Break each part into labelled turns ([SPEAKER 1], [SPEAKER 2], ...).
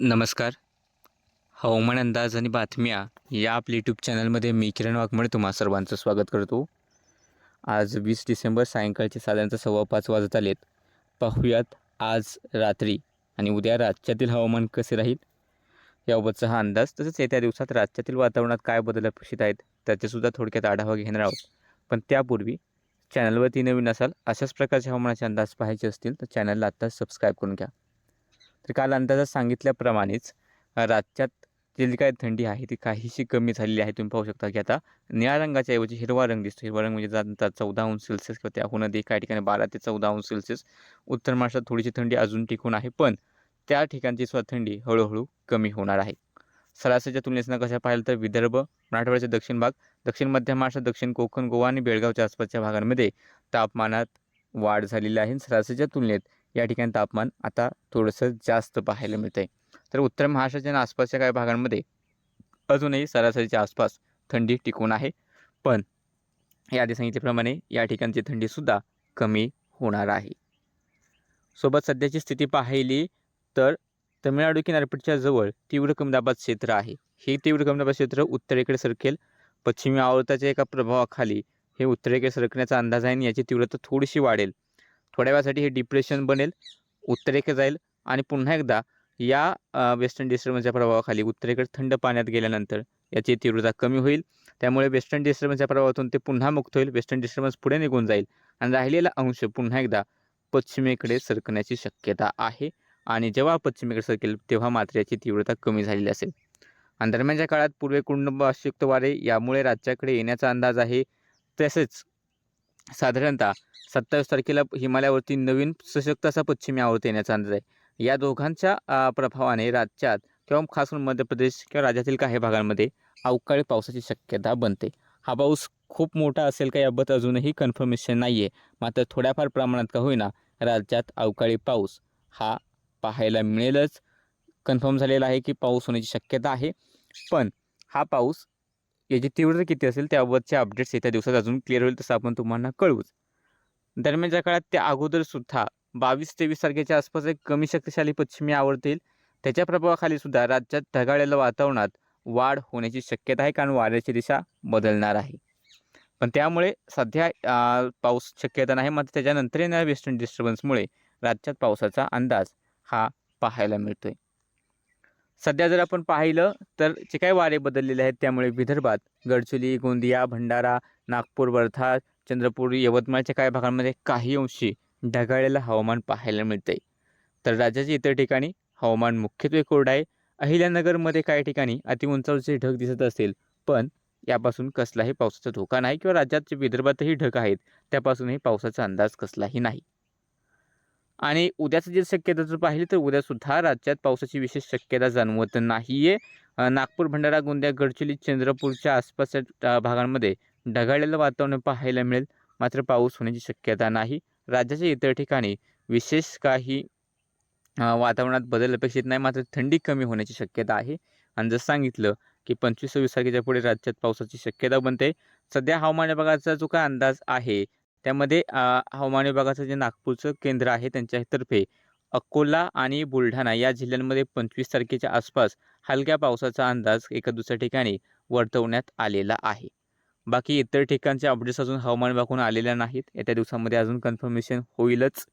[SPEAKER 1] नमस्कार. हवामान अंदाज आणि बातम्या या आपल्या यूट्यूब चॅनलमध्ये मी किरण वाघमळे तुम्हा सर्वांचं स्वागत करतो. आज वीस डिसेंबर सायंकाळचे साधारणतः सव्वा पाच वाजत आलेत. पाहूयात आज रात्री आणि उद्या राज्यातील हवामान कसे राहील? याबाबतचा हा अंदाज तसंच येत्या दिवसात राज्यातील वातावरणात काय बदल अपेक्षित आहेत त्याचेसुद्धा थोडक्यात आढावा घेणार आहोत. पण त्यापूर्वी चॅनलवरती नवीन असाल अशाच प्रकारचे हवामानाचे अंदाज पाहायचे असतील तर चॅनलला आत्ताच सबस्क्राईब करून घ्या. तर काल अंदाजात सांगितल्याप्रमाणेच अ, राज्यात जी काही थंडी आहे ती काहीशी कमी झालेली आहे. तुम्ही पाहू शकता की आता निळ्या रंगाच्या ऐवजी हिरवा रंग दिसतो हिरवा रंग म्हणजे जाता चौदा अंश सेल्सिअस किंवा त्याहून एका काही ठिकाणी बारा ते चौदा अंश सेल्सिअस उत्तर महाराष्ट्रात थोडीशी थंडी अजून टिकून आहे पण त्या ठिकाणची सुद्धा थंडी हळूहळू कमी होणार आहे. सरासरीच्या तुलनेनं कशा पाहिलं तर विदर्भ मराठवाड्याचे दक्षिण भाग दक्षिण मध्य महाराष्ट्र दक्षिण कोकण गोवा आणि बेळगावच्या आसपासच्या भागांमध्ये तापमानात वाढ झालेली आहे. सरासरीच्या तुलनेत या ठिकाणी तापमान आता थोडंसं जास्त पाहायला मिळतं आहे तर उत्तर महाराष्ट्राच्या आणि आसपासच्या काही भागांमध्ये अजूनही सरासरीच्या आसपास थंडी टिकून आहे. पण याआधी सांगितल्याप्रमाणे या ठिकाणची थंडीसुद्धा कमी होणार आहे. सोबत सध्याची स्थिती पाहिली तर तमिळनाडू किनारपट्टीच्या जवळ तीव्र कमदाबाद क्षेत्र आहे. हे तीव्र कमी क्षेत्र उत्तरेकडे सरकेल. पश्चिमी आवर्ताच्या एका प्रभावाखाली हे उत्तरेकडे सरकण्याचा अंदाज आहे आणि याची तीव्रता थोडीशी वाढेल. थोड्या वेळासाठी हे डिप्रेशन बनेल उत्तरेकडे जाईल आणि पुन्हा एकदा या वेस्टर्न डिस्टर्बन्सच्या प्रभावाखाली उत्तरेकडे थंड पाण्यात गेल्यानंतर याची तीव्रता कमी होईल. त्यामुळे वेस्टर्न डिस्टर्बन्सच्या प्रभावातून ते पुन्हा मुक्त होईल. वेस्टर्न डिस्टर्बन्स पुढे निघून जाईल. आणि राहिलेला अंश पुन्हा एकदा पश्चिमेकडे सरकण्याची शक्यता आहे. आणि जेव्हा पश्चिमेकडे सरकेल तेव्हा मात्र याची तीव्रता कमी झालेली असेल. आणि दरम्यानच्या काळात पूर्वेकुंड वाशयुक्त वारे यामुळे राज्याकडे येण्याचा अंदाज आहे. तसेच साधारणतः सत्तावीस तारखेला हिमालयावरती नवीन सशक्त असा पश्चिमी आवर्त येण्याचा अंदाज आहे. या दोघांच्या प्रभावाने राज्यात किंवा खास करून मध्य प्रदेश किंवा राज्यातील काही भागांमध्ये अवकाळी पावसाची शक्यता बनते. हा पाऊस खूप मोठा असेल का याबद्दल अजूनही कन्फर्मेशन नाही आहे मात्र थोड्याफार प्रमाणात का होईना राज्यात अवकाळी पाऊस हा पाहायला मिळेलच. कन्फर्म झालेला आहे की पाऊस होण्याची शक्यता आहे. पण हा पाऊस याची तीव्रता किती असेल त्याबाबतचे अपडेट्स येत्या दिवसात अजून क्लिअर होईल तसं आपण तुम्हाला कळवूच दरम्यानच्या काळात त्या अगोदरसुद्धा बावीस तेवीस तारखेच्या आसपास एक कमी शक्तिशाली पश्चिमी आवडतील. त्याच्या प्रभावाखाली सुद्धा राज्यात ढगाळलेल्या वातावरणात वाढ होण्याची शक्यता आहे कारण वाऱ्याची दिशा बदलणार आहे. पण त्यामुळे सध्या पाऊस शक्यता नाही मात्र त्याच्यानंतर येणाऱ्या वेस्टर्न डिस्टर्बन्समुळे राज्यात पावसाचा अंदाज हा पाहायला मिळतोय. सध्या जर आपण पाहिलं तर जे काही वारे बदललेले आहेत त्यामुळे विदर्भात गडचुली गोंदिया भंडारा नागपूर वर्धा चंद्रपूर यवतमाळच्या काही भागांमध्ये काही अंशी ढगाळलेलं हवामान पाहायला मिळतंय. तर राज्याच्या इतर ठिकाणी हवामान मुख्यत्वे कोरडं आहे. अहिल्यानगरमध्ये काही ठिकाणी अतिउंचावरचे ढग दिसत असेल पण यापासून कसलाही पावसाचा धोका नाही किंवा राज्यात जे विदर्भातही ढग आहेत त्यापासूनही पावसाचा अंदाज कसलाही नाही. आणि उद्याचं जे शक्यता जर पाहिली तर उद्यासुद्धा राज्यात पावसाची विशेष शक्यता जाणवत नाही आहे नागपूर भंडारा गोंदिया गडचिरोली चंद्रपूरच्या आसपासच्या भागांमध्ये ढगाळलेलं वातावरण पाहायला मिळेल. मात्र पाऊस होण्याची शक्यता नाही. राज्याच्या इतर ठिकाणी विशेष काही वातावरणात बदल अपेक्षित नाही. मात्र थंडी कमी होण्याची शक्यता आहे. आणि जसं सांगितलं की पंचवीस सव्वीस तारखेच्या पुढे राज्यात पावसाची शक्यता बनते. सध्या हवामान विभागाचा जो काय अंदाज आहे त्यामध्ये हवामान विभागाचं जे नागपूरचं केंद्र आहे त्यांच्यातर्फे अकोला आणि बुलढाणा या जिल्ह्यांमध्ये पंचवीस तारखेच्या आसपास हलक्या पावसाचा अंदाज एका दुसऱ्या ठिकाणी वर्तवण्यात आलेला आहे. बाकी इतर ठिकाणचे अपडेट्स अजून हवामान विभागाकडून आलेल्या नाहीत. येत्या दिवसामध्ये अजून कन्फर्मेशन होईलच.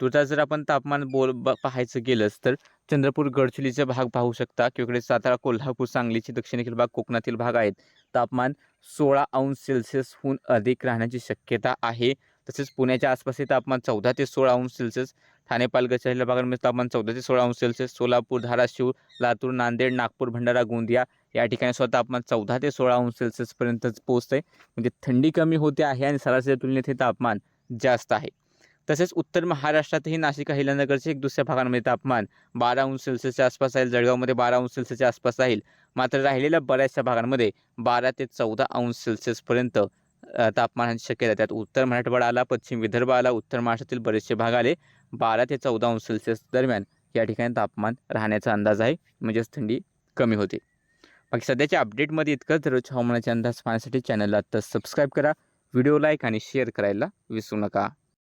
[SPEAKER 1] तुझा जर आपण तापमान बोल पाहायचं गेलंच तर चंद्रपूर गडचिलीचा भाग पाहू शकता. किंवा इकडे सातारा कोल्हापूर सांगलीचे दक्षिणेकडील भाग कोकणातील भाग आहेत. तापमान सोळा अंश सेल्सिअसहून अधिक राहण्याची शक्यता आहे. तसेच पुण्याच्या आसपासचे तापमान चौदा ते सोळा अंश सेल्सिअस ठाणे पालघर काही भागांमध्ये तापमान चौदा ते सोळा अंश सेल्सिअस सोलापूर धाराशिव लातूर नांदेड नागपूर भंडारा गोंदिया या ठिकाणी सुद्धा तापमान चौदा ते सोळा अंश सेल्सिअसपर्यंतच पोहोचतं आहे म्हणजे थंडी कमी होते आहे आणि सरासरी तुलनेत हे तापमान जास्त आहे. तसेच उत्तर महाराष्ट्रातही नाशिक अहिल्यानगरचे एक दुसऱ्या भागांमध्ये तापमान बारा अंश सेल्सिअसच्या आसपास राहील. जळगावमध्ये बारा अंश सेल्सिअसच्या आसपास राहील. मात्र राहिलेल्या बऱ्याचशा भागांमध्ये बारा ते चौदा अंश सेल्सिअसपर्यंत तापमानाची शक्यता त्यात उत्तर मराठवाडा आला पश्चिम विदर्भ आला उत्तर महाराष्ट्रातील बरेचसे भाग आले. बारा ते चौदा अंश सेल्सिअस दरम्यान या ठिकाणी तापमान राहण्याचा अंदाज आहे. म्हणजेच थंडी कमी होते. बाकी सध्याच्या अपडेटमध्ये इतकंच. दररोज हवामानाचे अंदाज पाहण्यासाठी चॅनलला आत्ता सबस्क्राईब करा. व्हिडिओ लाईक आणि शेअर करायला विसरू नका.